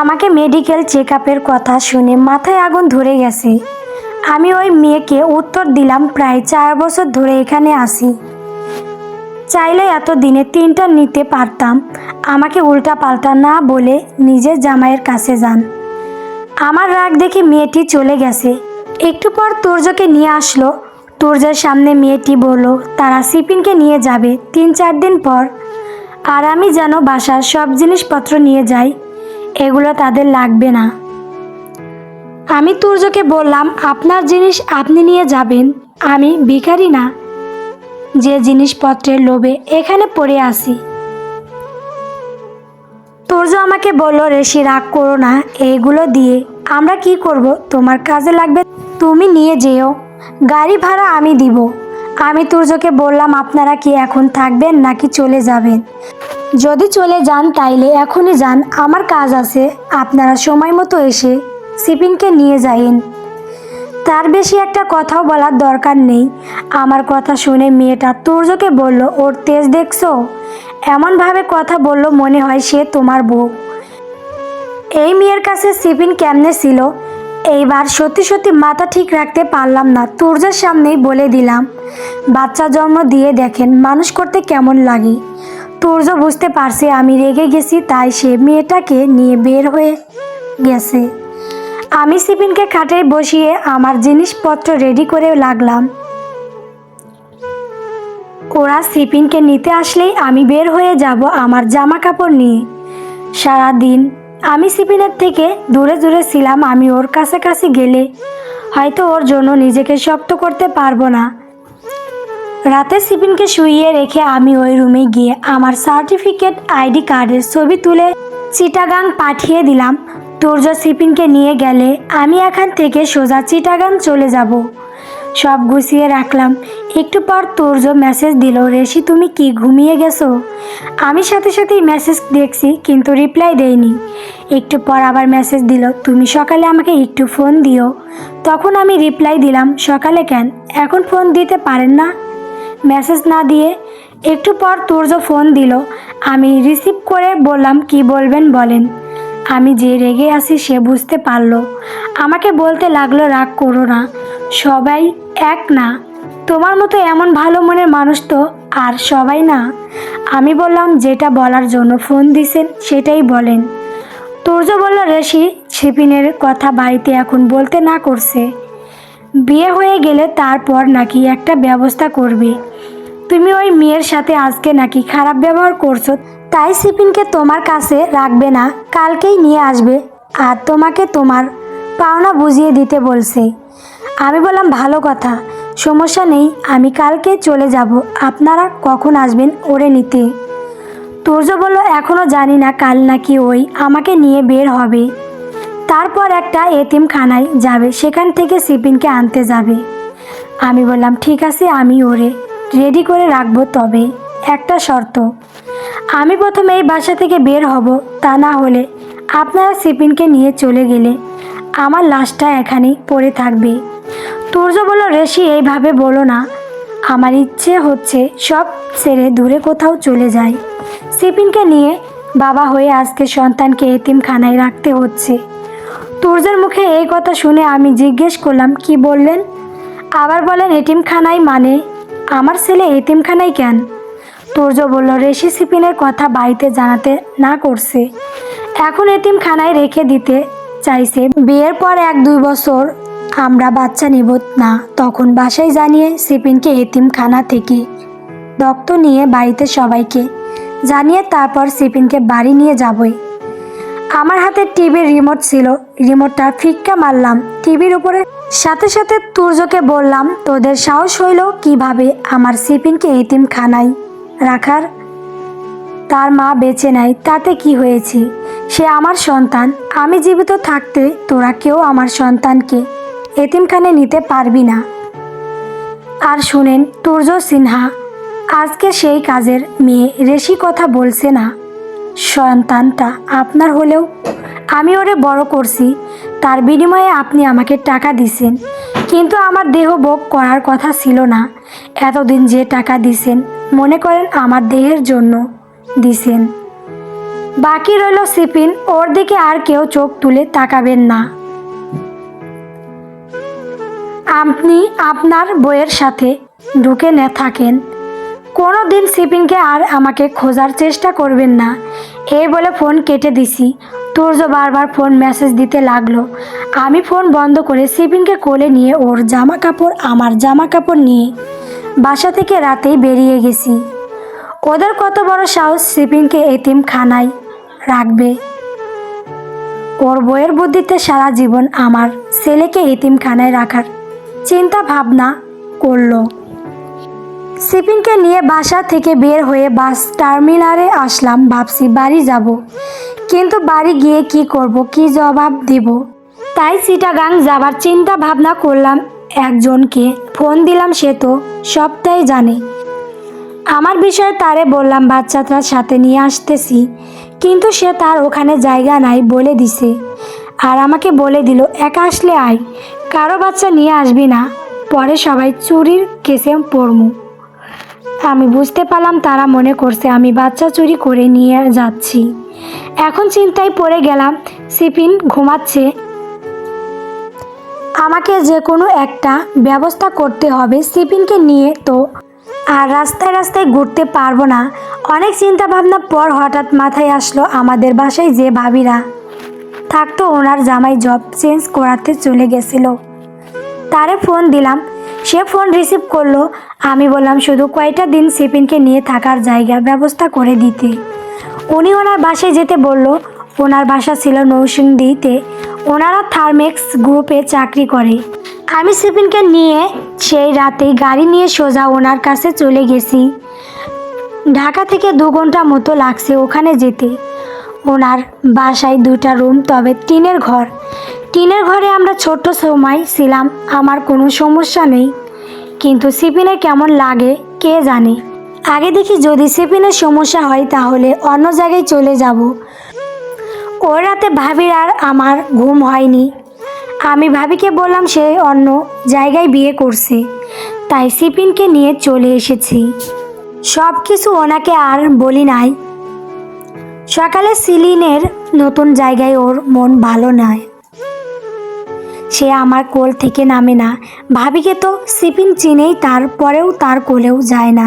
আমাকে medical check কথা শুনে মাথায় আগুন ধরে গেছে। আমি ওই মেয়েকে উত্তর দিলাম, প্রায় চার বছর ধরে এখানে আসি চাইলে এত দিনে তিনটা নিতে পারতাম। আমাকে উল্টা পাল্টা না বলে নিজের জামাইয়ের কাছে যান। আমার রাগ দেখে মেয়েটি চলে গেছে। একটু পর তুর্যকে নিয়ে আসলো। তুর্যের সামনে মেয়েটি বলল, তারা সিপিনকে নিয়ে যাবে তিন চার দিন পর। আর আমি যেন বাসার সব জিনিসপত্র নিয়ে যাই। এগুলো তাদের লাগবে না। আমি তুর্যকে বললাম, আপনার জিনিস আপনি নিয়ে যাবেন, আমি ভিখারি না। যে জিনিসপত্রের লোভে এখানে পড়ে আসি তুর্য আমাকে বলল রেশি রাগ করো না এইগুলো দিয়ে। আমরা কি করব? তোমার কাজে লাগবে, তুমি নিয়ে যেও। গাড়ি ভাড়া আমি দিব। আমি তুর্যকে বললাম, আপনারা কি এখন থাকবেন নাকি চলে যাবেন? যদি চলে যান তাইলে এখনই যান, আমার কাজ আছে। আপনারা সময় মতো এসে সিপিনকে নিয়ে যাইন। তার বেশি একটা কথাও বলার দরকার নেই। আমার কথা শুনে মেয়েটা তুর্যকে বলল, ওর তেজ দেখছ? এমনভাবে কথা বলল মনে হয় সে তোমার বউ। এই মেয়ের কাছে সিপিন কেমনে ছিল? এইবার সত্যি সত্যি মাথা ঠিক রাখতে পারলাম না, তুর্যের সামনেই বলে দিলাম। বাচ্চা জন্ম দিয়ে দেখেন মানুষ করতে কেমন লাগে। তুর্য বুঝতে পারছে আমি রেগে গেছি, তাই সে মেয়েটাকে নিয়ে বের হয়ে গেছে। আমি সিপিনকে খাটে বসিয়ে আমার জিনিসপত্র রেডি করে লাগলাম। ওরা সিপিনকে নিতে আসলেই আমি বের হয়ে যাব আমার জামা কাপড় নিয়ে। সারা দিন আমি সিপিনের থেকে দূরে দূরে ছিলাম, আমি ওর কাছাকাছি গেলে হয়তো ওর জন্য নিজেকে শক্ত করতে পারব না। রাতে সিপিনকে শুইয়ে রেখে আমি ওই রুমে গিয়ে আমার সার্টিফিকেট আইডি কার্ডের ছবি তুলে চিটাগাং পাঠিয়ে দিলাম। তুর্য সিপিনকে নিয়ে গেলে আমি এখান থেকে সোজা চিটাগাং চলে যাব। সব গুছিয়ে রাখলাম। একটু পর তুর্য মেসেজ দিল, রেশি, তুমি কি ঘুমিয়ে গেছো? আমি সাথে সাথেই মেসেজ দেখছি, কিন্তু রিপ্লাই দেইনি একটু পর আবার মেসেজ দিল, তুমি সকালে আমাকে একটু ফোন দিও। তখন আমি রিপ্লাই দিলাম, সকালে কেন? এখন ফোন দিতে পারেন না? মেসেজ না দিয়ে একটু পর তুর্য ফোন দিল। আমি রিসিভ করে বললাম, কি বলবেন বলেন? আমি যে রেগে আছি সে বুঝতে পারল। আমাকে বলতে লাগল, রাগ করো না, সবাই এক না। তোমার মতো এমন ভালো মনের মানুষ তো আর সবাই না। আমি বললাম, যেটা বলার জন্য ফোন দিছেন, সেটাই বলেন। তুর্য বলল, রেশি, ছিপিনের কথা বাড়িতে এখন বলতে না করছে। বিয়ে হয়ে গেলে তারপর নাকি একটা ব্যবস্থা করবে। তুমি ওই মেয়ের সাথে আজকে নাকি খারাপ ব্যবহার করছ? তাই সিপিনকে তোমার কাছে রাখবে না, কালকেই নিয়ে আসবে। আর তোমাকে তোমার পাওনা বুঝিয়ে দিতে বলছে। আমি বললাম, ভালো কথা, সমস্যা নেই, আমি কালকে চলে যাব। আপনারা কখন আসবেন ওরে নিতে? তুর্য বলল এখনও জানি না কাল নাকি ওই আমাকে নিয়ে বের হবে। তারপর একটা এতিমখানায় যাবে, সেখান থেকে সিপিনকে আনতে যাবে। আমি বললাম, ঠিক আছে, আমি ওরে রেডি করে রাখব তবে, একটা শর্ত। আমি প্রথমে এই বাসা থেকে বের হব, তা না হলে আপনারা সিপিনকে নিয়ে চলে গেলে আমার লাশটা এখানেই পড়ে থাকবে। তুর্য বলল রেশি এইভাবে বলো না, আমার ইচ্ছে হচ্ছে সব ছেড়ে দূরে কোথাও চলে যায় সিপিনকে নিয়ে বাবা হয়ে আজকে সন্তানকে এতিমখানায় রাখতে হচ্ছে। তুর্যের মুখে এই কথা শুনে আমি জিজ্ঞেস করলাম, কি বললেন? আবার বলেন, এতিমখানায় মানে আমার ছেলে এতিমখানায় কেন? তুর্য বলল রেশি সিপিনের কথা বাড়িতে জানাতে না করছে। এখন এতিমখানায় রেখে দিতে চাইছে। বিয়ের পর এক দুই বছর আমরা বাচ্চা নিব না। তখন বাসায় জানিয়ে সিপিনকে এতিমখানা থেকে রক্ত নিয়ে বাড়িতে সবাইকে জানিয়ে তারপর সিপিনকে বাড়ি নিয়ে যাবই। আমার হাতে টিভির রিমোট ছিল। রিমোটটা ফিক্কা মারলাম। টিভির উপরে সাথে সাথে তুর্যকে বললাম, তোদের সাহস হইল কীভাবে আমার সিপিনকে এতিম খানায় রাখার? তার মা বেঁচে নাই, তাতে কি হয়েছে? সে আমার সন্তান। আমি জীবিত থাকতে তোরা কেউ আমার সন্তানকে এতিমখানে নিতে পারবি না। আর শুনেন, তুর্য সিনহা, আজকে সেই কাজের মেয়ে রেশি কথা বলছে না। সন্তানটা আপনার হলেও আমি ওরে বড় করছি, তার বিনিময়ে আপনি আমাকে টাকা দিছেন। কিন্তু আমার দেহ ভোগ করার কথা ছিল না। এতদিন যে টাকা দিছেন, মনে করেন আমার দেহের জন্য দিছেন। বাকি রইল সিপিন, ওর দিকে আর কেউ চোখ তুলে তাকাবেন না। আপনি আপনার বইয়ের সাথে ঢুকে না থাকেন। কোনো দিন সিপিনকে আর আমাকে খোঁজার চেষ্টা করবেন না। এই বলে ফোন কেটে দিছি। তুর্য বারবার ফোন মেসেজ দিতে লাগল। আমি ফোন বন্ধ করে সিপিনকে কোলে নিয়ে ওর জামা কাপড় আমার জামা কাপড় নিয়ে বাসা থেকে রাতেই বেরিয়ে গেছি। ওদের কত বড় সাহস সিপিনকে এতিম খানায় রাখবে। ওর বইয়ের বুদ্ধিতে সারা জীবন আমার ছেলেকে এতিমখানায় রাখার চিন্তা ভাবনা করল। সিপিনকে নিয়ে বাসা থেকে বের হয়ে বাস টার্মিনালে আসলাম। ভাবছি, বাড়ি যাব। কিন্তু বাড়ি গিয়ে কি করব, কি জবাব দিব? তাই চিটাগাং যাবার চিন্তা ভাবনা করলাম একজনকে। ফোন দিলাম, সে তো সবটাই জানে। আমার বিষয়ে তারে বললাম, বাচ্চাটার সাথে নিয়ে আসতেছি। কিন্তু সে তার ওখানে জায়গা নাই বলে দিছে। আর আমাকে বলে দিল, একা আসলে আয়। কারও বাচ্চা নিয়ে আসবি না। পরে সবাই চুরির কেসে পড়মু। আমি বুঝতে পারলাম তারা মনে করছে আমি বাচ্চা চুরি করে নিয়ে যাচ্ছি। এখন চিন্তায় পড়ে গেলাম, সিপিন ঘুমাচ্ছে। আমাকে যে কোনো একটা ব্যবস্থা করতে হবে সিপিনকে নিয়ে তো। আর রাস্তায় রাস্তায় ঘুরতে পারব না। অনেক চিন্তা ভাবনা পর হঠাৎ মাথায় আসলো আমাদের বাসায় যে ভাবিরা। থাকতো ওনার জামাই জব চেঞ্জ করাতে চলে গেছিল। তারে ফোন দিলাম। সে ফোন রিসিভ করল। আমি বললাম, শুধু কয়টা দিন সিপিনকে নিয়ে থাকার জায়গা ব্যবস্থা করে দিতে? উনি ওনার বাসায় যেতে বলল, ওনার বাসা ছিল নৌসিংদিতে ওনারা থার্মেক্স গ্রুপে চাকরি করে। আমি সিপিনকে নিয়ে সেই রাতেই গাড়ি নিয়ে সোজা ওনার কাছে চলে গেছি। ঢাকা থেকে দু ঘণ্টা মতো লাগছে ওখানে যেতে। ওনার বাসায় দুটা রুম, তবে টিনের ঘর। টিনের ঘরে আমরা ছোট্ট সময় ছিলাম, আমার কোনো সমস্যা নেই। কিন্তু সিপিনের কেমন লাগে, কে জানে? আগে দেখি যদি সিপিনের সমস্যা হয় তাহলে অন্য জায়গায় চলে যাব। ওই রাতে ভাবির আর আমার ঘুম হয়নি। আমি ভাবিকে বললাম সে অন্য জায়গায় বিয়ে করছে। তাই সিপিনকে নিয়ে চলে এসেছি। সব কিছু ওনাকে আর বলি নাই। সকালে সিলিনের নতুন জায়গায় ওর মন ভালো নয় সে আমার কোল থেকে নামে না। ভাবিকে তো সিপিন চিনেই তারপরেও তার কোলেও যায় না।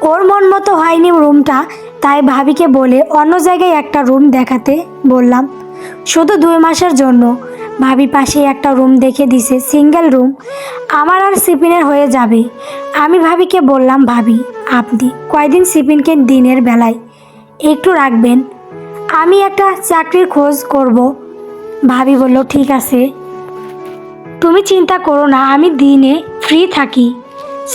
ওর মন মতো হয়নি রুমটা, তাই ভাবিকে বলে অন্য জায়গায় একটা রুম দেখাতে বললাম। শুধু দুই মাসের জন্য। ভাবি পাশে একটা রুম দেখে দিছে, সিঙ্গেল রুম। আমার আর সিপিনের হয়ে যাবে। আমি ভাবিকে বললাম, ভাবি, আপনি কয়দিন সিপিনকে দিনের বেলায় একটু রাখবেন? আমি একটা চাকরির খোঁজ করব। ভাবি বলল, ঠিক আছে। তুমি চিন্তা করো না, আমি দিনে ফ্রি থাকি।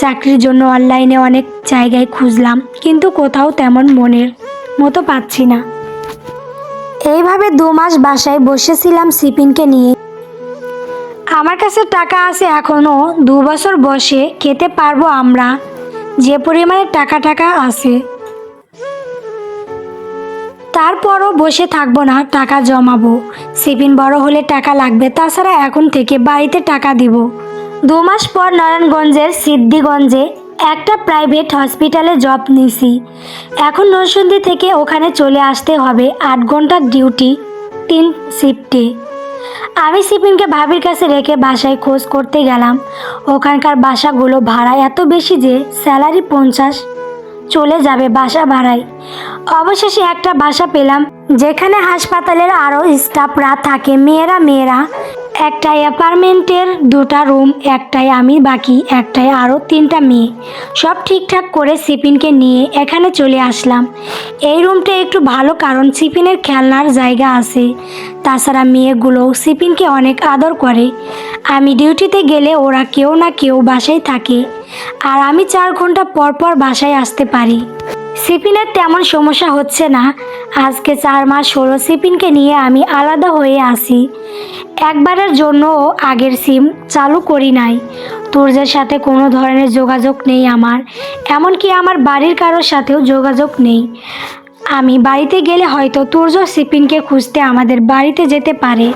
চাকরির জন্য অনলাইনে অনেক জায়গায় খুঁজলাম, কিন্তু কোথাও তেমন মনের মতো পাচ্ছি না। এইভাবে দু মাস বাসায় বসেছিলাম সিপিনকে নিয়ে। আমার কাছে টাকা আছে এখনও দু বছর বসে খেতে পারব আমরা। যে পরিমাণে টাকা টাকা আছে। তারপরও বসে থাকব না, টাকা জমাবো। সিপিন বড় হলে টাকা লাগবে, তাছাড়া এখন থেকে বাড়িতে টাকা দিব। দু মাস পর নারায়ণগঞ্জের সিদ্ধিগঞ্জে একটা প্রাইভেট হসপিটালে জব নিছি এখন নরসিংদী থেকে ওখানে চলে আসতে হবে আট ঘণ্টার ডিউটি, তিন শিফটে। আমি সিপিনকে ভাবির কাছে রেখে বাসায় খোঁজ করতে গেলাম। ওখানকার বাসাগুলো ভাড়া এত বেশি যে স্যালারি পঞ্চাশ চলে যাবে বাসা ভাড়ায়। অবশেষে একটা বাসা পেলাম, যেখানে হাসপাতালের আরও স্টাফরা থাকে। মেয়েরা মেয়েরা, একটাই অ্যাপার্টমেন্টের দুটা রুম, একটাই আমি বাকি, একটাই আরও তিনটা মেয়ে। সব ঠিকঠাক করে সিপিনকে নিয়ে এখানে চলে আসলাম। এই রুমটা একটু ভালো কারণ সিপিনের খেলনার জায়গা আছে। তাছাড়া মেয়েগুলো সিপিনকে অনেক আদর করে। আমি ডিউটিতে গেলে ওরা কেউ না কেউ বাসায় থাকে। আর আমি চার ঘণ্টা পর পর বাসায় আসতে পারি। সিপিনের তেমন সমস্যা হচ্ছে না। আজকে চার মাস হলো সিপিনকে নিয়ে আমি আলাদা হয়ে আসি একবারের জন্য আগের সিম চালু করি নাই। তুর্যের সাথে কোনো ধরনের যোগাযোগ নেই আমার। এমনকি আমার বাড়ির কারোর সাথেও যোগাযোগ নেই। আমি বাড়িতে গেলে হয়তো তুর্য সিপিনকে খুঁজতে আমাদের বাড়িতে যেতে পারে।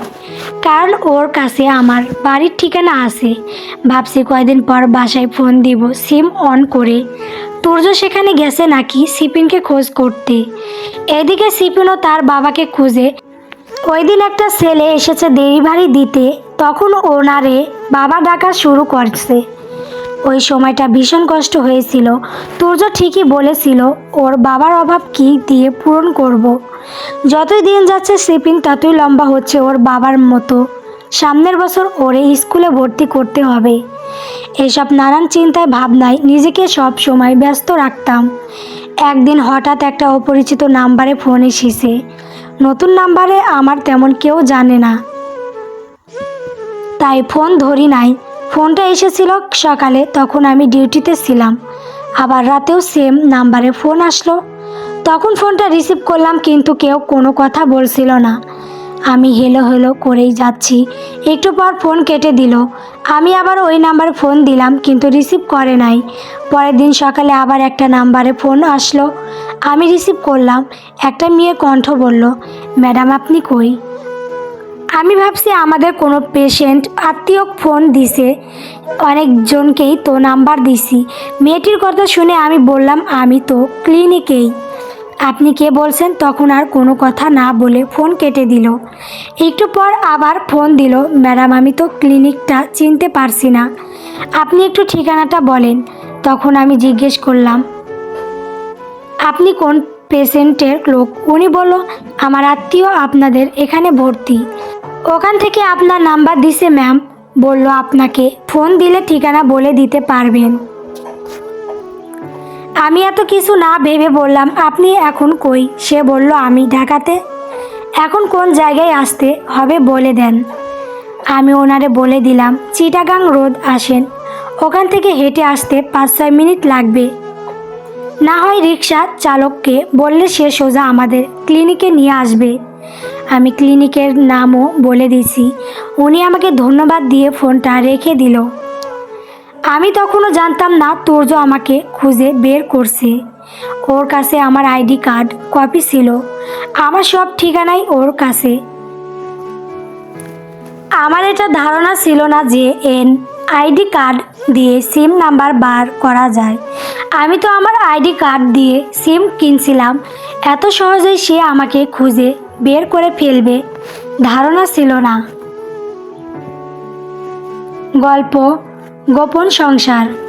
কারণ ওর কাছে আমার বাড়ির ঠিকানা আছে। ভাবছি কয়দিন পর বাসায় ফোন দিব, সিম অন করে। তুর্য সেখানে গেছে নাকি সিপিনকে খোঁজ করতে? এদিকে সিপিনও তার বাবাকে খুঁজে। ওই দিন একটা ছেলে এসেছে ডেলিভারি দিতে, তখন ওনারে বাবা ডাকা শুরু করছে। ওই সময়টা ভীষণ কষ্ট হয়েছিল। তুর্য ঠিকই বলেছিল, ওর বাবার অভাব কি দিয়ে পূরণ করব। যতই দিন যাচ্ছে শিপিং ততই লম্বা হচ্ছে ওর বাবার মতো। সামনের বছর ওরে স্কুলে ভর্তি করতে হবে। এসব নানান চিন্তায়, ভাবনায় নিজেকে সব সময় ব্যস্ত রাখতাম। একদিন হঠাৎ একটা অপরিচিত নাম্বারে ফোন এসেছে। নতুন নাম্বারে আমার তেমন কেউ জানে না। তাই ফোন ধরি নাই। ফোনটা এসেছিল সকালে, তখন আমি ডিউটিতে ছিলাম। আবার রাতেও সেম নাম্বারে ফোন আসলো। তখন ফোনটা রিসিভ করলাম, কিন্তু কেউ কোনো কথা বলছিল না। আমি হেলো হেলো করেই যাচ্ছি। একটু পর ফোন কেটে দিল। আমি আবার ওই নাম্বারে ফোন দিলাম, কিন্তু রিসিভ করে নাই। পরের দিন সকালে আবার একটা নাম্বারে ফোন আসলো। আমি রিসিভ করলাম। একটা মেয়ে কণ্ঠ বলল, ম্যাডাম, আপনি কই? আমি ভাবছি আমাদের কোনো পেশেন্ট আত্মীয় ফোন দিছে, অনেকজনকেই তো নাম্বার দিছি। মেয়েটির কথা শুনে আমি বললাম, আমি তো ক্লিনিকেই আপনি কে বলছেন তখন আর কোনো কথা না বলে ফোন কেটে দিল। একটু পর আবার ফোন দিল, ম্যাডাম, আমি তো ক্লিনিকটা চিনতে পারছি না। আপনি একটু ঠিকানাটা বলেন, তখন আমি জিজ্ঞেস করলাম, আপনি কোন পেশেন্টের লোক? উনি বলল, আমার আত্মীয় আপনাদের এখানে ভর্তি। ওখান থেকে আপনার নাম্বার দিছে, ম্যাম। বলল আপনাকে। ফোন দিলে ঠিকানা বলে দিতে পারবেন। আমি এত কিছু না ভেবে বললাম, আপনি এখন কই? সে বলল, আমি ঢাকাতে। এখন কোন জায়গায় আসতে হবে বলে দেন। আমি ওনারে বলে দিলাম, চিটাগাং রোড আসেন। ওখান থেকে হেঁটে আসতে পাঁচ ছয় মিনিট লাগবে। না হয় রিক্সা চালককে বললে সে সোজা আমাদের ক্লিনিকে নিয়ে আসবে। আমি ক্লিনিকের নামও বলে দিছি উনি আমাকে ধন্যবাদ দিয়ে ফোনটা রেখে দিল। আমি তখনও জানতাম না তুর্য আমাকে খুঁজে বের করছে। ওর কাছে আমার আইডি কার্ড, কপি ছিল। আমার সব ঠিকানাই ওর কাছে। আমার এটা ধারণা ছিল না যে এন আইডি কার্ড দিয়ে সিম নাম্বার বার করা যায়। আমি তো আমার আইডি কার্ড দিয়ে সিম কিনছিলাম। এত সহজেই সে আমাকে খুঁজে বের করে ফেলবে। ধারণা ছিল না। গল্প গোপন সংসার।